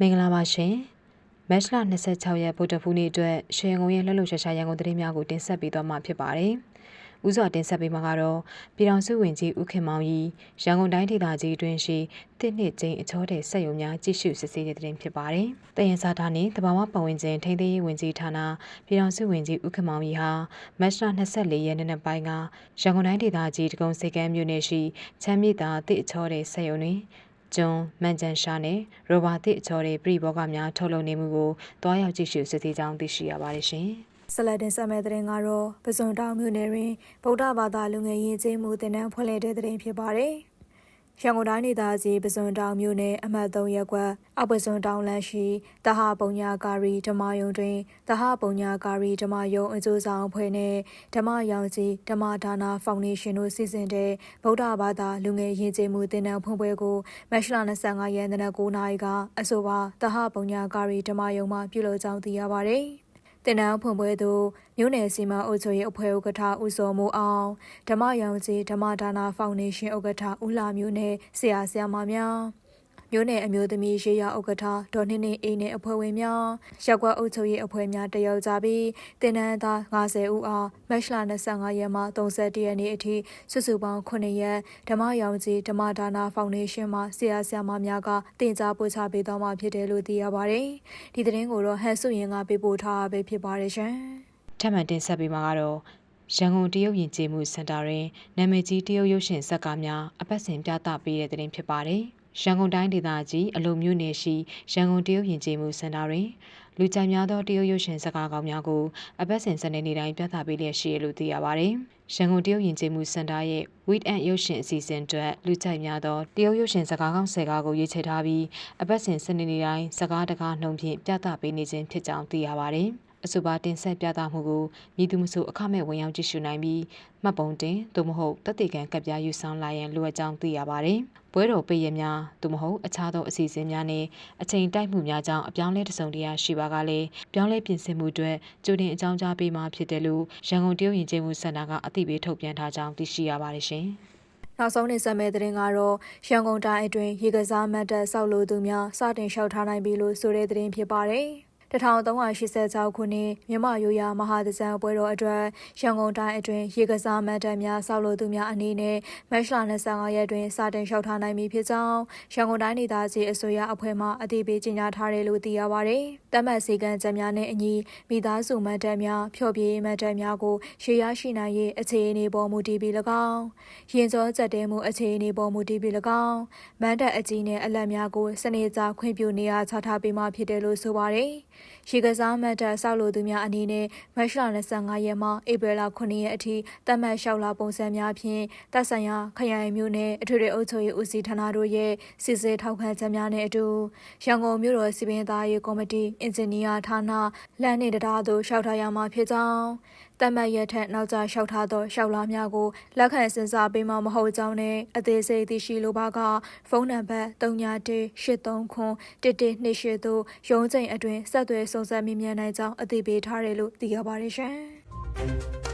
မင်္ဂလာပါရှင်မတ်လ26ရက်ဗုဒ္ဓဖူးနေ့အတွက်ရှေးငုံရဲ့လှုပ်လှုပ်ရှားရှားရန်ကုန်သတင်းများကိုတင်ဆက်ပေးသွားမှာဖြစ်ပါတယ်။ဦးစွာတင်ဆက်ပေးမှာကတော့ပြည်တော်စုဝင်ကြီးဦးခင်မောင်ကြီးရန်ကုန်တိုင်းဒေသကြီးအတွင်းရှိတစ်နှစ်ချင်းအချောတဲ့ဆက်ယုံများကြည့်ရှုစစ်ဆေးတဲ့သတင်းဖြစ်ပါတယ်။တယင်စာသားနဲ့တဘာဝပတ်ဝန်းကျင်ထိန်းသိမ်းရေးဝင်ကြီးဌာနပြည်တော်စုဝင်ကြီးဦးခင်မောင်ကြီးဟာမတ်လ24ရက်နေ့နေ့ပိုင်းကရန်ကုန်တိုင်းဒေသကြီးတကုံစေကမ်းမြို့နယ်ရှိချမ်းမြေသာတစ်အချောတဲ့ဆက်ယုံတွင် ဂျွန်မန်ဂျန်ရှာနဲ့ရိုဘာတစ်အချော်တွေပြည်ဘောကများထုတ်လုပ်နေမှုကိုတွားရောက်ကြည့်ရှုစစ်ဆေးကြောင်းသိရှိရပါတယ်ရှင်။ဆလတ်တင်ဆက်မဲ့တဲ့ရင်ကတော့ပဇွန်တောင်မြို့နယ်တွင်ဗုဒ္ဓဘာသာလူငယ်ရေးကျေးမှုတင်နန်းဖွင့်လှစ်တဲ့တဲ့ရင်ဖြစ်ပါတယ်။ ရန်ကုန်တိုင်းဒေသကြီးပဇွန်တောင်မြို့နယ်အမှတ်3ရပ်ကွက်အောက်ပဇွန်တောင်လမ်းရှိတဟပုံညာကာရီဓမ္မယုံတွင်တဟပုံညာကာရီဓမ္မယုံအကျိုးဆောင်အဖွဲ့နှင့်ဓမ္မရောင်ကြီးဓမ္မဒါနာဖောင်ဒေးရှင်းတို့စီစဉ်တဲ့ဗုဒ္ဓဘာသာလူငယ်ရေးကျေးမှုတင်နန်းဖွင့်ပွဲကိုမတ်လ25ရက်နေ့9နာရီကအဆိုပါတဟပုံညာကာရီဓမ္မယုံမှပြုလုပ်ကြောင်းသိရပါသည်။ တင်နန်းဖွင့်ပွဲသို့မြို့နယ်စီမံအုပ်ချုပ်ရေးအဖွဲ့ဥက္ကဋ္ဌဦးစောမိုးအောင်ဓမ္မရောင်ကြီးဓမ္မဒါနာဖောင်ဒေးရှင်းဥက္ကဋ္ဌဦးလာမျိုးနဲ့ဆရာဆရာမများ မြို့နယ်အမျိုးသမီးရေးရဥက္ကဋ္ဌဒေါ်နှင်းနှင်းအိနဲ့အဖွဲ့ဝင်များရက်ကွက်အုပ်ချုပ်ရေးအဖွဲ့များတရောက်ကြပြီးတင်နန်းသား90ဦးအားမတ်လ25ရက်မှ31ရက်နေ့အထိစုစုပေါင်း9ရက်ဓမ္မရောင်ကြီးဓမ္မဒါနာဖောင်ဒေးရှင်းမှဆရာဆရာမများကတင် जा ပို့ချပေးသွားမှာဖြစ်တယ်လို့သိရပါတယ်။ဒီသတင်းကိုတော့ဟန်စုရင်ကပေးပို့ထားတာပဲဖြစ်ပါတယ်ရှင်။ထပ်မံတင်ဆက်ပေးမှာကတော့ရန်ကုန်တရုတ်ယဉ်ကျေးမှုစင်တာတွင်နာမည်ကြီးတရုတ်ရုပ်ရှင်ဇာတ်ကားများအပတ်စဉ်ပြသပေးတဲ့တဲ့တင်ဖြစ်ပါတယ်။ ရန်ကုန်တိုင်းဒေသကြီးအလုံမြို့နယ်ရှိရန်ကုန်တရုတ်ယဉ်ကျေးမှုစင်တာတွင်လူကြိုက်များသောတရုတ်ရုပ်ရှင်ဇာတ်ကားကောင်းများကိုအပတ်စဉ်စနေနေ့တိုင်းပြသပေးလျက်ရှိရလို့သိရပါတယ်။ရန်ကုန်တရုတ်ယဉ်ကျေးမှုစင်တာရဲ့ Weed and ရုပ်ရှင်အစီအစဉ်အတွက်လူကြိုက်များသောတရုတ်ရုပ်ရှင်ဇာတ်ကားကောင်း၁၀ကားကိုရွေးချယ်ထားပြီးအပတ်စဉ်စနေနေ့တိုင်းဇာတ်ကားတကားနှုံဖြင့်ပြသပေးနေခြင်းဖြစ်ကြောင်းသိရပါတယ်။ အဆိုပါတင်ဆက်ပြသမှုကိုမြည်သူမဆိုအခမဲ့ဝင်ရောက်ကြည့်ရှုနိုင်ပြီးမှတ်ပုံတင်သို့မဟုတ်တက်တေကံကပ်ပြားယူဆောင်လာရန်လိုအပ်ကြောင်းသိရပါတယ်။ပွဲတော်ပိတ်ရများသို့မဟုတ်အခြားသောအစီအစဉ်များနဲ့အချိန်တိုက်မှုများကြောင့်အပြောင်းလဲတစုံတရာရှိပါကလည်းပြောင်းလဲပြင်ဆင်မှုအတွက်ကြိုတင်အကြောင်းကြားပေးမှာဖြစ်တယ်လို့ရန်ကုန်တရုတ်ယဉ်ကျေးမှုစင်တာကအသိပေးထုတ်ပြန်ထားကြောင်းသိရှိရပါတယ်ရှင်။နောက်ဆုံးနေဆက်မဲ့တဲ့ရင်ကတော့ရန်ကုန်တိုင်းအတွင်းရေကစားမတ်တပ်ဆောက်လို့သူများစတင်လျှောက်ထားနိုင်ပြီလို့ဆိုတဲ့တဲ့ရင်ဖြစ်ပါတယ်။ 1386ခုနှစ်မြမရိုးရာမဟာသဇံပွဲတော်အတွက်ရန်ကုန်တိုင်းအတွင်းရေကစားမတ်တပ်များဆောက်လို့သူများအနေနဲ့မတ်လ25ရက်တွင်စတင်လျှောက်ထားနိုင်ပြီဖြစ်ကြောင်းရန်ကုန်တိုင်းဒေသကြီးအစိုးရအဖွဲ့မှအသိပေးကြေညာထားတယ်လို့သိရပါဗျ။တမတ်စည်းကမ်းချက်များနဲ့အညီမိသားစုမတ်တပ်များဖျော်ဖြေမတ်တပ်များကိုရေရရှိနိုင်ရေးအခြေအနေပေါ်မူတည်ပြီး၎င်းရင်စောချက်တဲမှုအခြေအနေပေါ်မူတည်ပြီး၎င်းမတ်တပ်အကြီးနဲ့အလက်များကိုစနေကြာခွင့်ပြုနေရာချထားပေးမှဖြစ်တယ်လို့ဆိုပါတယ်။ရေကစားမတ်တပ်ဆောက်လို့သူများအနေနဲ့မတ်လ25ရက်မှဧပြီလ9ရက်အထိတတ်မှတ်လျှောက်လာပုံစံများဖြင့်တပ်ဆိုင်ရာခရိုင်မြို့နယ်အထွေထွေအုပ်ချုပ်ရေးဦးစီးဌာနတို့ရဲ့စစ်ဆေးထောက်ခံချက်များနဲ့အတူရန်ကုန်မြို့တော်စီပင်သားရေးကော်မတီအင်ဂျင်နီယာဌာနလမ်းနေတရားသို့လျှောက်ထားရမှာဖြစ်ကြောင်းတမတ်ရထက်နောက်ကျလျှောက်ထားသောလျှောက်လာများကိုလက်ခံစဉ်းစားပေးမှာမဟုတ်ကြောင်းနဲ့အသေးစိတ်သိရှိလိုပါကဖုန်းနံပါတ်3983ခွန်1128သို့ရုံးချိန်အတွင်းဆက်သွယ်စုံစမ်းမိမြန်နိုင်ကြောင်းအသိပေးထားတယ်လို့သိရပါတယ်ရှင်။